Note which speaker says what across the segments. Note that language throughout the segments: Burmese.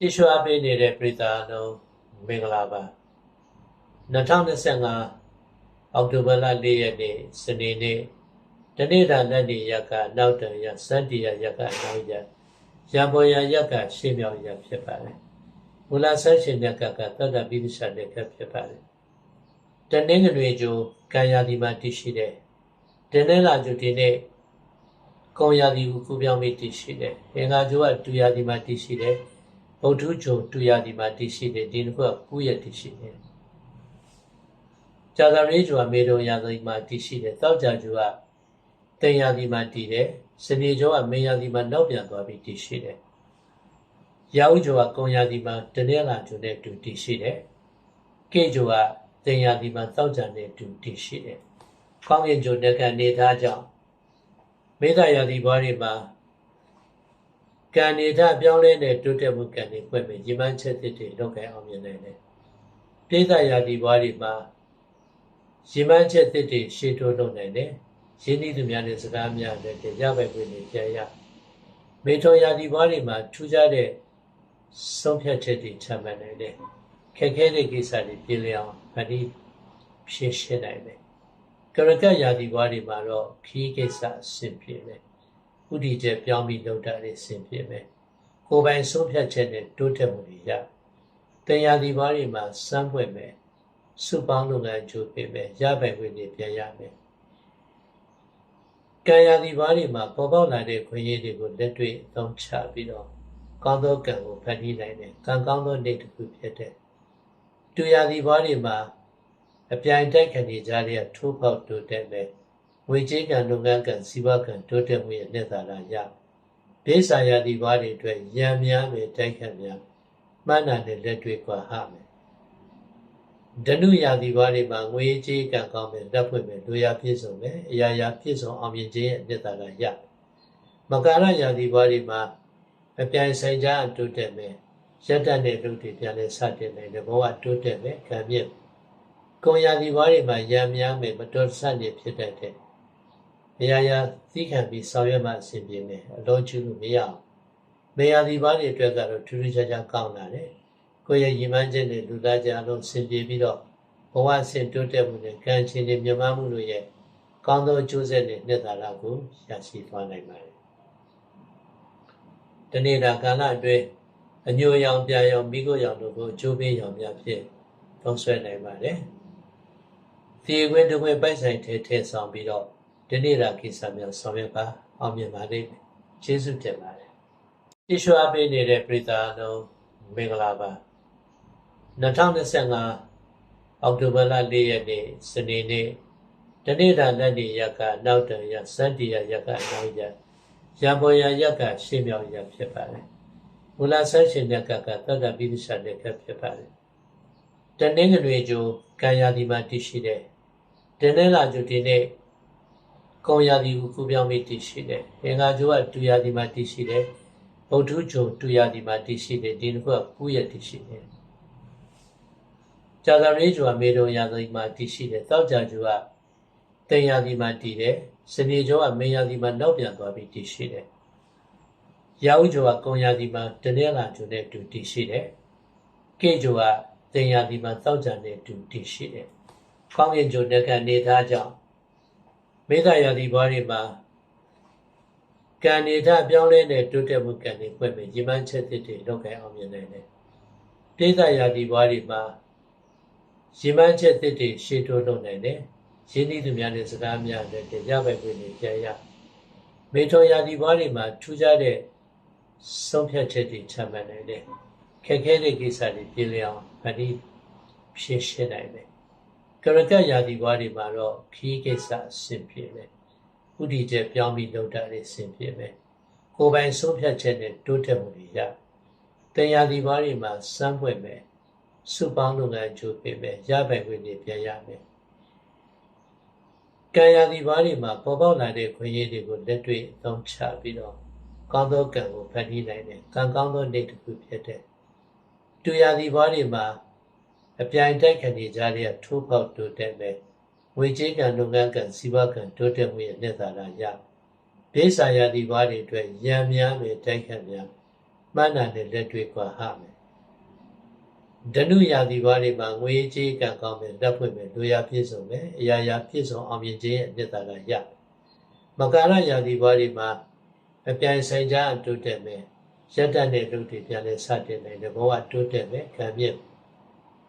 Speaker 1: တိရွှာပေးနေတဲ့ပြည်သားလုံးမင်္ဂလာပါ2025အောက်တိုဘာလ4ရက်နေ့စနေနေ့တနေ့တာလက်နေရက်ကနောက်တန်ရစန္တီရရက်ကအနောက်ရက်ရံပေါ်ရရက်ကရှေ့မြောက်ရက်ဖြစ်ပါတယ်မူလဆန်းရှင်ရက်ကကသတ္တပိဋကလက်ကဖြစ်ပါတယ်တနင်္ဂနွေကျိုကံရာဒီမှာတည်ရှိတဲ့တနင်္လာကျိုဒီနေ့ကုံရာဒီကိုကူပြောင်းပြီးတည်ရှိတယ်အင်္ဂါကျိုကတူရာဒီမှာတည်ရှိတယ် ဗုဒ္ဓကျိုတူရာဒီမှာတည်ရှိတယ်ဒီတစ်ခုကကုရက်တည်ရှိတယ်ကြာသပတေးကျိုကမေတုံရာဒီမှာတည်ရှိတယ်တောက်ကြကျိုကတင်ရာဒီမှာတည်တယ်စနေကျိုကမေရာဒီမှာနောက်ပြန်သွားပြီးတည်ရှိတယ်ရာဟုကျိုကကုံရာဒီမှာတနင်္လာကျိုနဲ့တူတည်ရှိတယ်ကေကျိုကတင်ရာဒီမှာတောက်ကြနဲ့တူတည်ရှိတယ်ကောင်းကင်ကျိုနဲ့ကနေသားကြောင့်မေတ္တာရာဒီဘွားတွေမှာ ကံနေဓာတ်ပြောင်းလဲတဲ့တိုးတက်မှုကံတွေပွင့်မယ်ရည်မှန်းချက်တွေလောက်ကိုအောင်မြင်နိုင်တယ်။ပိဋကရာဒီဘွားတွေမှာရည်မှန်းချက်တွေရှေ့တိုးလုပ်နိုင်တယ်။ရင်းနှီးသူများနဲ့စကားများတဲ့ရပိုက်ခွင့်တွေပြန်ရ။မေထောရာဒီဘွားတွေမှာထူးခြားတဲ့ဆုံးဖြတ်ချက်တွေချမှတ်နိုင်တယ်။ခက်ခဲတဲ့ကိစ္စတွေပြည်လျောင်းဗတိဖြည့်ရှင်းနိုင်တယ်။ကရကရာဒီဘွားတွေမှာတော့ခီးကိစ္စအဆင်ပြေတယ်။ ဥတီချက်ပြောင်းပြီးလုပ်တာတွေအဆင်ပြေမယ်။ကိုယ်ပိုင်ဆုံးဖြတ်ချက်နဲ့တိုးတက်မှုတွေရ။တင်ရာဒီဘွားတွေမှာစမ်းပွင့်မယ်။စုပေါင်းလုပ်ငန်းကြိုးပေးမယ်။ရပိုင်ခွင့်တွေပြန်ရမယ်။ကံရာဒီဘွားတွေမှာပေါ်ပေါက်လာတဲ့ခွင့်ရည်တွေကိုလက်တွေ့အသုံးချပြီးတော့ကောင်းသောကံကိုဖန်တီးနိုင်တယ်။ကံကောင်းသောနေ့တစ်ခုဖြစ်တဲ့တူရာဒီဘွားတွေမှာအပြိုင်တိုက်ခံနေကြတဲ့ထိုးပေါက်တိုးတက်မယ်။ ငွေကြေးကံလုပ်ငန်းကံစီးပွားကံတိုးတက်မှုရဲ့လက်သာလာရ။ဒေသရာဒီဘွားတွေအတွက်ရံများမယ်တိုက်ခံများမှန်းနာနဲ့လက်တွေ့ကွာဟမယ်။ဒနုရာဒီဘွားတွေမှာငွေကြေးကံကောင်းမယ်လက်ဖွင့်မယ်လူရပြည့်စုံမယ်အရာရာပြည့်စုံအောင်မြင်ခြင်းရဲ့လက်သာလာရ။မကာရရာဒီဘွားတွေမှာအပြိုင်ဆိုင်ကြအတိုးတက်မယ်။ရက်တက်တဲ့လူတွေပြန်လဲစတင်နိုင်တယ်ဘဝတိုးတက်မယ်ခံမြင့်ကုံရာဒီဘွားတွေမှာရံများမယ်မတော်ဆန့်နေဖြစ်တတ်တ ယ်။အရာရာသိခံပြီးဆောင်ရွက်မှအဆင်ပြေမယ်အလုံးကျူလို့မရအောင်။မေယာဒီဘွားတွေအတွက်ကတော့ထူးထူးခြားခြားကောင်းလာတယ်။ကိုယ့်ရဲ့ရည်မှန်းချက်နဲ့လူသားကြအလုံးအဆင်ပြေပြီးတော့ဘဝအဆင်တိုးတက်မှုနဲ့ကံချင်းတွေမြမမှုတို့ရဲ့ကောင်းသောအကျိုးဆက်နဲ့နှစ်သာရကိုရရှိသွားနိုင်ပါတယ်။ဒီနေ့ဒါကာလအတွင်းအညိုရောင်ပြရောင်မိခိုးရောင်တို့ကိုအကျိုးပေးရောင်များဖြင့်သုံးဆွဲနိုင်ပါတယ်။ဒီခွင့်တခွင့်ပိုက်ဆိုင်ထဲထည့်ဆောင်ပြီးတော့ ဒီနေ့ရာကိစ္စများဆောင်ရွက်ပါအောင်မြင်ပါလိမ့်မယ်။ကျေးဇူးတင်ပါတယ်။တိရွှာပေးနေတဲ့ပြည်သားလုံးမင်္ဂလာပါ။2025အောက်တိုဘာလ4ရက်နေ့စနေနေ့တနေ့တာလက်နေရက်ကနောက်တန်ရစန္တီရရက်ကအနောက်ရက်ရံပေါ်ရရက်ကရှေ့မြောက်ရက်ဖြစ်ပါတယ်။မူလဆန်းရှင်ရက်ကကသတ္တပိဋကလက်ကဖြစ်ပါတယ်။တနင်္ဂနွေကျိုကံရာဒီမှာတည်ရှိတဲ့တနင်္လာကျိုဒီနေ့ ကုံရာဒီကိုကူပြောင်းပြီးတည်ရှိတယ်။အင်္ဂါကျိုကတူရာဒီမှာတည်ရှိတယ်။ဗုဒ္ဓကျိုတူရာဒီမှာတည်ရှိတယ်ဒီတစ်ခုကကုရက်တည်ရှိတယ်။ကြာသပတေးကျိုကမေတုံရာဒီမှာတည်ရှိတယ်။တောက်ကြကျိုကတင်ရာဒီမှာတည်တယ်။စနေကျိုကမေရာဒီမှာနောက်ပြန်သွားပြီးတည်ရှိတယ်။ရာဟုကျိုကကုံရာဒီမှာတနင်္လာကျိုနဲ့တူတည်ရှိတယ်။ကေကျိုကတင်ရာဒီမှာတောက်ကြနဲ့တူတည်ရှိတယ်။ကောင်းကင်ကျိုနဲ့ကနေသားကြောင့် မေတ္တာရာဒီဘွားတွေမှာကံနေဓာတ်ပြောင်းလဲတဲ့တိုးတက်မှုကံတွေပွင့်မယ်ရည်မှန်းချက်တွေလောက်ကိုအောင်မြင်နိုင်တယ်။ပိဋကရာဒီဘွားတွေမှာရည်မှန်းချက်တွေရှေ့တိုးလုပ်နိုင်တယ်။ရင်းနှီးသူများနဲ့စကားများတဲ့ရပိုက်ခွင့်တွေပြန်ရ။မေထောရာဒီဘွားတွေမှာထူးခြားတဲ့ဆုံးဖြတ်ချက်တွေချမှတ်နိုင်တယ်။ခက်ခဲတဲ့ကိစ္စတွေပြည်လျောင်းဗတိဖြည့်ရှင်းနိုင်တယ်။ ကရကရာဒီဘွားတွေမှာတော့ခီးကိစ္စအဆင်ပြေမယ်။ဥတီချက်ပြောင်းပြီးလုပ်တာတွေအဆင်ပြေမယ်။ကိုယ်ပိုင်ဆုံးဖြတ်ချက်နဲ့တိုးတက်မှုတွေရ။တင်ရာဒီဘွားတွေမှာစမ်းပွင့်မယ်။စုပေါင်းလုပ်ငန်းကြိုးပေးမယ်။ရပိုင်ခွင့်တွေပြန်ရမယ်။ကံရာဒီဘွားတွေမှာပေါ်ပေါက်လာတဲ့ခွင့်ရည်တွေကိုလက်တွေ့အသုံးချပြီးတော့ကောင်းသောကံကိုဖန်တီးနိုင်တယ်။ကံကောင်းသောနေ့တစ်ခုဖြစ်တဲ့တူရာဒီဘွားတွေမှာ အပြိုင်တိုက်ခံနေကြတဲ့ထိုးပေါက်တိုးတက်မယ်ငွေကြေးကံလုပ်ငန်းကံစီးပွားကံတိုးတက်မှုရဲ့လက်သာလာရဒေသရာဒီဘွားတွေအတွက်ရံများမယ်တိုက်ခံများမှန်းတာနဲ့လက်တွေ့ကွာဟမယ်ဓနုရာသီဘာတွေမှာငွေကြေးကံကောင်းမယ်လက်ဖွင့်မယ်လူရပြည့်စုံမယ်အရာရာပြည့်စုံအောင်မြင်ခြင်းရဲ့မြတ်တာကရမကာရရာသီဘာတွေမှာအပြိုင်ဆိုင်ကြအတိုးတက်မယ်ရတ္တနဲ့လူတွေပြန်လဲစတင်နိုင်တယ်ဘဝတိုးတက်မယ်ခံမြင့်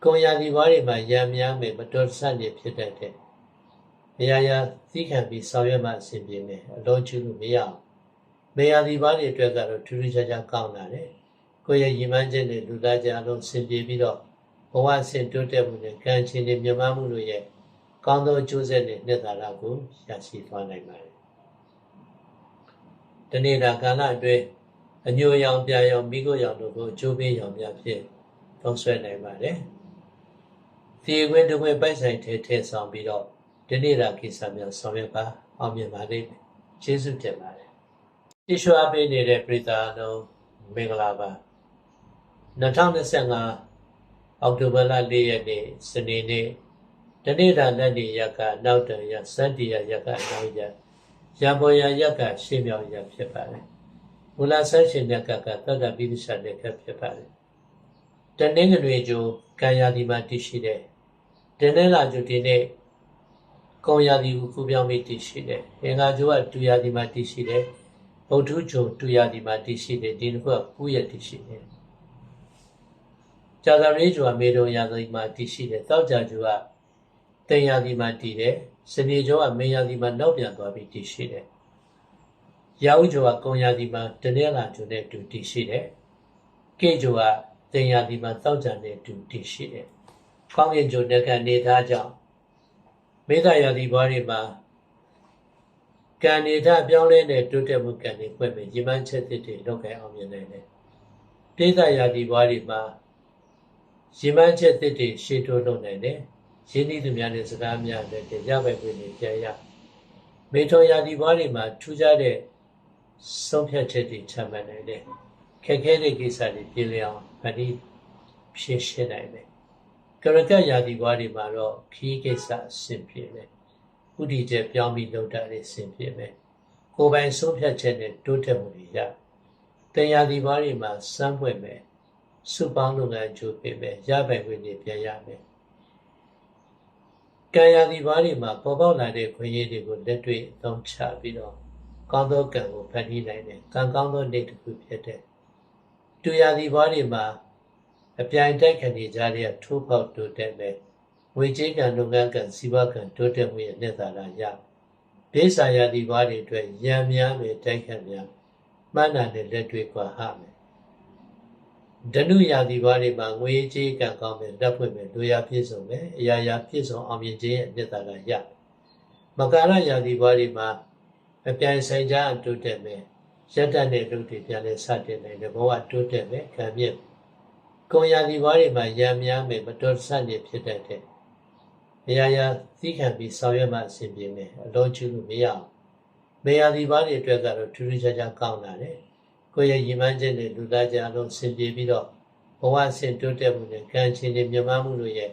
Speaker 1: ကုံရာသီဘာတွေမှာရံများမယ်မတော်ဆနေဖြစ်တတ်တဲ့အရာရာသိခံပြီးဆောင်ရွက်မှအဆင်ပြေမယ်အလုံးကျူးလို့မရအောင်မေယာဒီဘာတွေအတွက်ကတော့ထူးထူးခြားခြားကောင်းလာတယ်ကိုယ့်ရဲ့ရည်မှန်းချက်နဲ့လူသားကြအလုံးဆင်ပြေပြီးတော့ဘဝဆင်တိုးတက်မှုနဲ့ကံချင်းတွေမြမမှုတို့ရဲ့ကောင်းသောအကျိုးဆက်နဲ့နှစ်သာရကိုရရှိသွားနိုင်ပါတယ်။ဒီနေ့ဒါကာလအတွင်းအညိုရောင်ပြရောင်မိခိုးရောင်တို့ကိုအကျိုးပေးရောင်များဖြင့်သုံးဆွဲနိုင်ပါတယ်။ ဒီခွင့်တခွင့်ပိုက်ဆိုင်ထဲထည့်ဆောင်ပြီးတော့ဒီနေ့ဒါကိစ္စများဆောင်ရွက်ပါအောင်မြင်ပါလိမ့်မယ်။ကျေးဇူးတင်ပါတယ်။ယေရှုအပေးနေတဲ့ပရိသတ်အလုံးမင်္ဂလာပါ2025အောက်တိုဘာလ4ရက်နေ့စနေနေ့တနေ့တာလက်နေရက်ကနောက်တန်ရစန္တိယရက်ကနောက်ရက်ရပေါ်ရရက်ကရှေ့မြောက်ရက်ဖြစ်ပါတယ်မူလဆန်းရှင်ရက်ကကသတ္တပိဋကရက်ကဖြစ်ပါတယ်တနင်္ဂနွေကျိုးကံယာဒီမှာတည်ရှိတဲ့ တနင်္လာကျိုးဒီနေ့ကုံယာဒီကိုကူပြောင်းပြီးတည်ရှိတယ်အင်္ဂါကျိုးကတူယာဒီမှာတည်ရှိတယ်ဗုဒ္ဓကျိုးတူယာဒီမှာတည်ရှိတယ်ဒီတစ်ခုကကူးရက်တည်ရှိတယ်ကြာသပတေးကျိုးကမေတုံရာသီမှာတည်ရှိတယ်တောက်ကြကျိုးကတင်ရာသီမှာတည်တယ်စနေကျိုးကမေရာသီမှာနောက်ပြန်သွားပြီးတည်ရှိတယ်ရာဟုကျိုးကကုံရာသီမှာတနင်္လာကျိုးနဲ့တူတည်ရှိတယ်ကေကျိုးကတင်ရာသီမှာတောက်ကြနဲ့တူတည်ရှိတယ် ကောင်းကင်ကျိုးနဲ့ကနေသားကြောင့်မေတ္တာရာသီဘွားတွေမှာကံနေတာပြောင်းလဲတဲ့တိုးတက်မှုကံတွေဖွင့်ပြီးညီမချက်သစ်တွေလောက်ခဲ့အောင်မြင်နိုင်တယ်ပြိဿရာသီဘွားတွေမှာရီမန်းချက်သစ်တွေရှေ့တိုးလုပ်နိုင်တယ်။ရင်းနှီးသူများနဲ့စကားများနဲ့ရပိုက်ခွင့်တွေပြန်ရ။မေထုံရာဒီဘွားတွေမှာထူးခြားတဲ့ဆုံးဖြတ်ချက်တွေချမှတ်နိုင်တယ်။ခက်ခဲတဲ့ကိစ္စတွေပြည်လျအောင်ဗတိဖြည့်ရှင်းနိုင်တယ်။ ကရကရာဒီဘွားတွေမှာတော့ခီးကိစ္စအဆင်ပြေတယ်။ဥတီချက်ပြောင်းပြီးလုပ်တာတွေအဆင်ပြေမယ်။ကိုယ်ပိုင်ဆုံးဖြတ်ချက်နဲ့တိုးတက်မှုတွေရ။တင်ရာဒီဘွားတွေမှာစမ်းပွင့်မယ်။စုပေါင်းလုပ်ငန်းကြိုးပေးမယ်ရပိုင်ခွင့်တွေပြန်ရမယ်ကံရသည်ဘားတွေမှာပေါ်ပေါက်လာတဲ့ခွင့်ရည်တွေကိုလက်တွေ့အသုံးချပြီးတော့ကောင်းသောကံကိုဖန်တီးနိုင်တယ်ကံကောင်းသောနေ့တစ်ခုဖြစ်တဲ့တူရသည်ဘားတွေမှာ အပြိုင်တိုက်ခံနေကြတဲ့ထိုးပေါက်တိုးတက်မယ်ငွေကြေးကံလုပ်ငန်းကံစီးပွားကံတိုးတက်မှုရဲ့နှစ်သာရရဒေသရာသီဘားတွေအတွက်ရံများမယ်တိုက်ခတ်များမှန်းတာနဲ့လက်တွေ့ကွာဟမယ်ဓနုရာသီဘာတွေမှာငွေကြေးကံကောင်းမယ်လက်ဖွင့်မယ်လူရပြည့်စုံမယ်အရာရာပြည့်စုံအောင်မြင်ခြင်းရဲ့မြတ်တာကရမကာရရာသီဘာတွေမှာအပြိုင်ဆိုင်ကြအတိုးတက်မယ်ရတ္တနဲ့လူတွေပြန်လဲစတင်နိုင်တယ်ဘဝတိုးတက်မယ်ခံမြင့် ကုံရာသီဘာတွေမှာရံများမယ်မတော်ဆနေဖြစ်တတ်တဲ့အရာရာသိခံပြီးဆောင်ရွက်မှအဆင်ပြေမယ်အလုံးကျူးလို့မရအောင်မေယာသီဘာတွေအတွက်ကတော့ထူးထူးခြားခြားကောင်းလာတယ်ကိုယ့်ရဲ့ရည်မှန်းချက်နဲ့လူသားကြအလုံးဆင်ပြေပြီးတော့ဘဝဆင်တိုးတက်မှုနဲ့ကံချင်းတွေမြမမှုတို့ရဲ့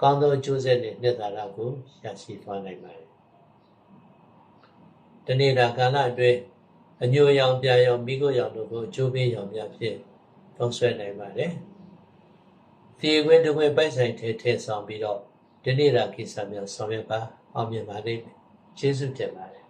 Speaker 1: ကောင်းသောအကျိုးဆက်နဲ့နှစ်သာရကိုရရှိသွားနိုင်ပါတယ်။ဒီနေ့ဒါကာလအတွင်းအညိုရောင်ပြရောင်မိခိုးရောင်တို့ကိုအကျိုးပေးရောင်များဖြင့်သုံးဆွဲနိုင်ပါတယ်။ ဒီခွင့်တခွင့်ပိုက်ဆိုင်ထဲထည့်ဆောင်ပြီးတော့ဒီနေ့ဒါကိစ္စများဆောင်ရွက်ပါအောင်မြင်ပါလိမ့်မယ်။ကျေးဇူးတင်ပါတယ်